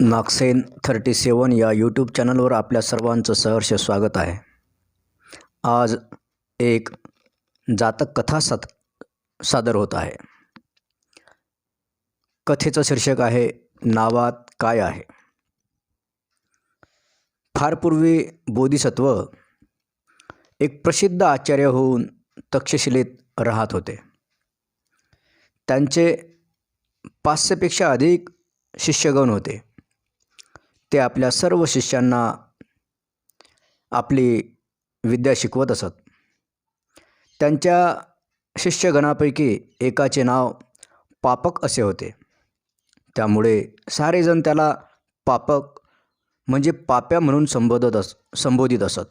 Nagsen thirty सेवन या YouTube चॅनलवर आपल्या सर्वांचं सहर्ष स्वागत आहे. आज एक जातक कथा सात सादर होत आहे. कथेचं शीर्षक आहे नावात काय आहे? फार पूर्वी बोधिसत्व एक प्रसिद्ध आचार्य होऊन तक्षशिलेत राहत होते. त्यांचे पाचशेपेक्षा अधिक शिष्यगण होते. ते आपल्या सर्व शिष्यांना आपली विद्या शिकवत असत. त्यांच्या शिष्यगणापैकी एकाचे नाव पापक असे होते. त्यामुळे सारेजण त्याला पापक म्हणजे पाप्या म्हणून संबोधत अस संबोधित असत.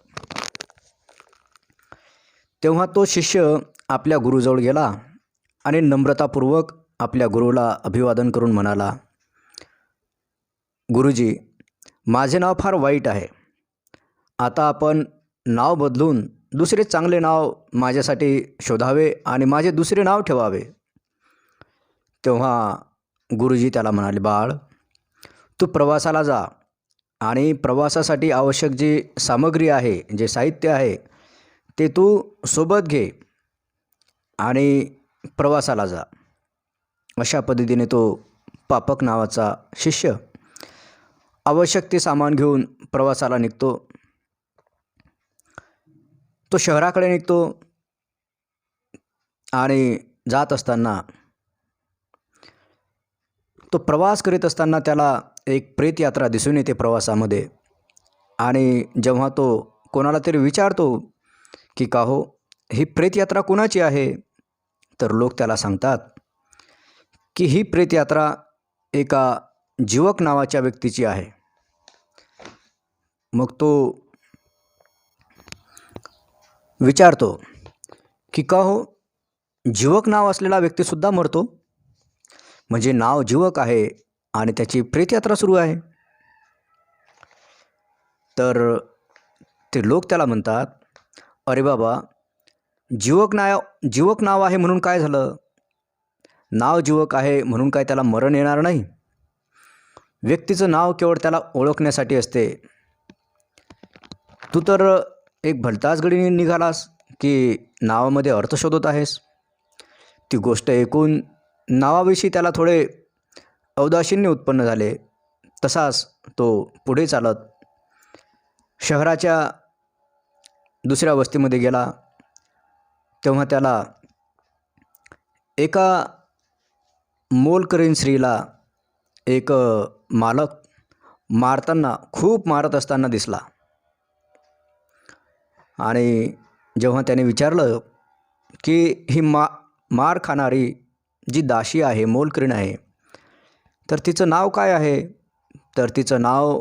तेव्हा तो शिष्य आपल्या गुरुजवळ गेला आणि नम्रतापूर्वक आपल्या गुरुला अभिवादन करून म्हणाला गुरुजी माझे नाव फार वाईट आहे. आता आपण नाव बदलून दुसरे चांगले नाव माझ्यासाठी शोधावे आणि माझे दुसरे नाव ठेवावे. तेव्हा गुरुजी त्याला म्हणाले बाळ तू प्रवासाला जा आणि प्रवासासाठी आवश्यक जी सामग्री आहे जे साहित्य आहे ते तू सोबत घे आणि प्रवासाला जा. अशा पद्धतीने तो पापक नावाचा शिष्य आवश्यक ते सामान घेऊन प्रवासाला निघतो. तो शहराकडे निघतो आणि जात असताना तो प्रवास करीत असताना त्याला एक प्रेतयात्रा दिसून येते प्रवासामध्ये. आणि जेव्हा तो कोणाला तरी विचारतो की का हो ही प्रेतयात्रा कोणाची आहे? तर लोक त्याला सांगतात की ही प्रेतयात्रा एका जीवक नावाच्या व्यक्तीची आहे. मग तो विचारतो की का हो? जीवक नाव असलेला व्यक्तीसुद्धा मरतो? म्हणजे नाव जीवक आहे आणि त्याची प्रेतयात्रा सुरू आहे. तर ते लोक त्याला म्हणतात अरे बाबा जीवक नाव जीवक नाव आहे म्हणून काय झालं? नाव जीवक आहे म्हणून काय त्याला मरण येणार नाही? व्यक्तीचं नाव केवळ त्याला ओळखण्यासाठी असते. तू तर एक भलताच गडी निघालास की नावामध्ये अर्थ शोधत आहेस. ती गोष्ट ऐकून नावाविषयी त्याला थोडे औदासीन्य उत्पन्न झाले. तसाच तो पुढे चालत शहराच्या दुसऱ्या वस्तीमध्ये गेला. तेव्हा त्याला एका मोलकरीन स्त्रीला एक मालक मारताना खूप मारत असताना दिसला. आणि जेव्हा त्याने विचारलं की ही मा मार खाणारी जी दाशी आहे मोलकरीण आहे तर तिचं नाव काय आहे? तर तिचं नाव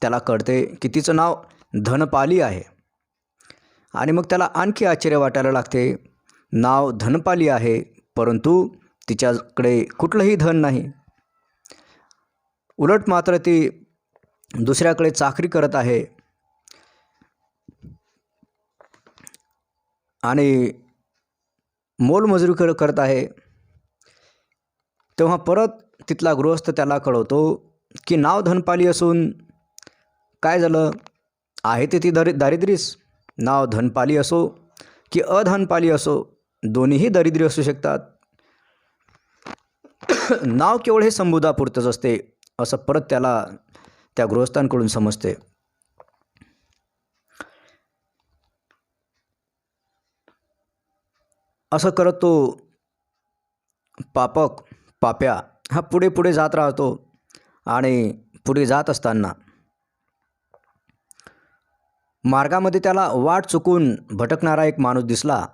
त्याला कळते की तिचं नाव धनपाली आहे. आणि मग त्याला आणखी आश्चर्य वाटायला लागते नाव धनपाली आहे परंतु तिच्याकडे कुठलंही धन नाही. उलट मात्र ती दुसऱ्याकडे चाकरी करत आहे. आणि मोलमजुरी कर करत आहे. तेव्हा परत तिथला गृहस्थ त्याला कळवतो की नाव धनपाली असून काय झालं? आहे ते ती दरि दारिद्र्यच नाव धनपाली असो की अधनपाली असो दोन्हीही दरिद्री असू शकतात. नाव केवळ हे संबोधापुरतंच असते. असं परत त्याला त्या गृहस्थांकडून समजते. असं करत तो पापक पाप्या हा पुढे पुढे जात राहतो आणि पुढे जात असताना मार्गामध्ये त्याला वाट चुकून भटकणारा एक माणूस दिसला.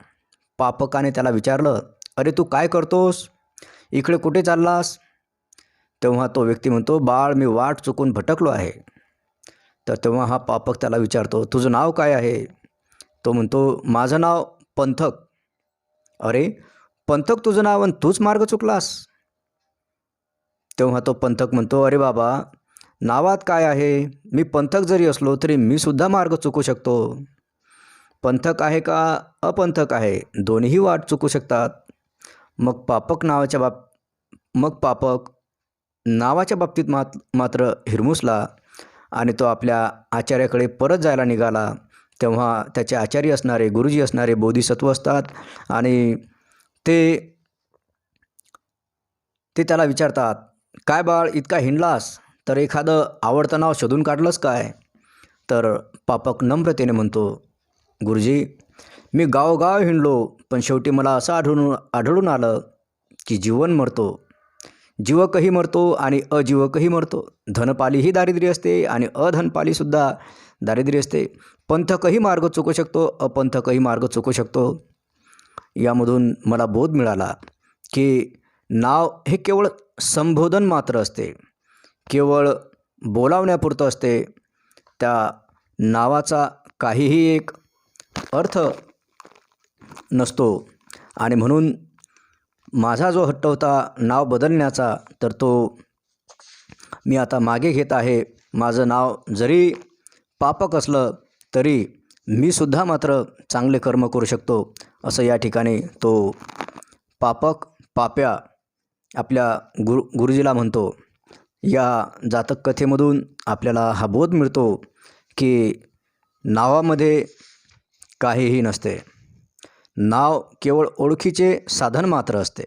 पापकाने त्याला विचारलं अरे तू काय करतोस? इकडे कुठे चाललास? तेव्हा तो व्यक्ती म्हणतो बाळ मी वाट चुकून भटकलो आहे. तर तेव्हा हा पापक त्याला विचारतो तुझं नाव काय आहे? तो म्हणतो माझं नाव पंथक. अरे पंथक तुझं नाव आणि तूच मार्ग चुकलास. तेव्हा तो पंथक म्हणतो अरे बाबा नावात काय आहे? मी पंथक जरी असलो तरी मी सुद्धा मार्ग चुकू शकतो. पंथक आहे का अपंथक आहे? दोन्ही वाट चुकू शकतात. मग पापक नावाच्या बाप मग पापक नावाच्या बाबतीत मात मात्र हिरमुसला आणि तो आपल्या आचार्याकडे परत जायला निघाला. तेव्हा त्याचे आचार्य असणारे गुरुजी असणारे बोधिसत्व असतात आणि ते ते त्याला विचारतात काय बाळ इतका हिंडलास? तर एखादं आवडतं नाव शोधून काढलंच काय? तर पापक नम्रतेने म्हणतो गुरुजी मी गावोगाव हिंडलो पण शेवटी मला असं आढळून आढळून आलं की जीवन मरतो. जीवकही मरतो आणि अजीवकही मरतो. धनपालीही दारिद्र्य असते आणि अधनपालीसुद्धा दारिद्र्य असते. पंथकही मार्ग चुकू शकतो अपंथकही मार्ग चुकू शकतो. यामधून मला बोध मिळाला की नाव हे केवळ संबोधन मात्र असते. केवळ बोलावण्यापुरतं असते. त्या नावाचा काहीही एक अर्थ नसतो. आणि म्हणून माझा जो हट्ट होता नाव बदलण्याचा तर तो मी आता मागे घेत आहे. माझं नाव जरी पापक असलं तरी मी सुद्धा मात्र चांगले कर्म करू शकतो असं या ठिकाणी तो पापक पाप्या आपल्या गुरु गुरुजीला म्हणतो. या जातक कथेमधून आपल्याला हा बोध मिळतो की नावामध्ये काहीही नसते. नाव केवळ ओळखीचे साधन मात्र असते.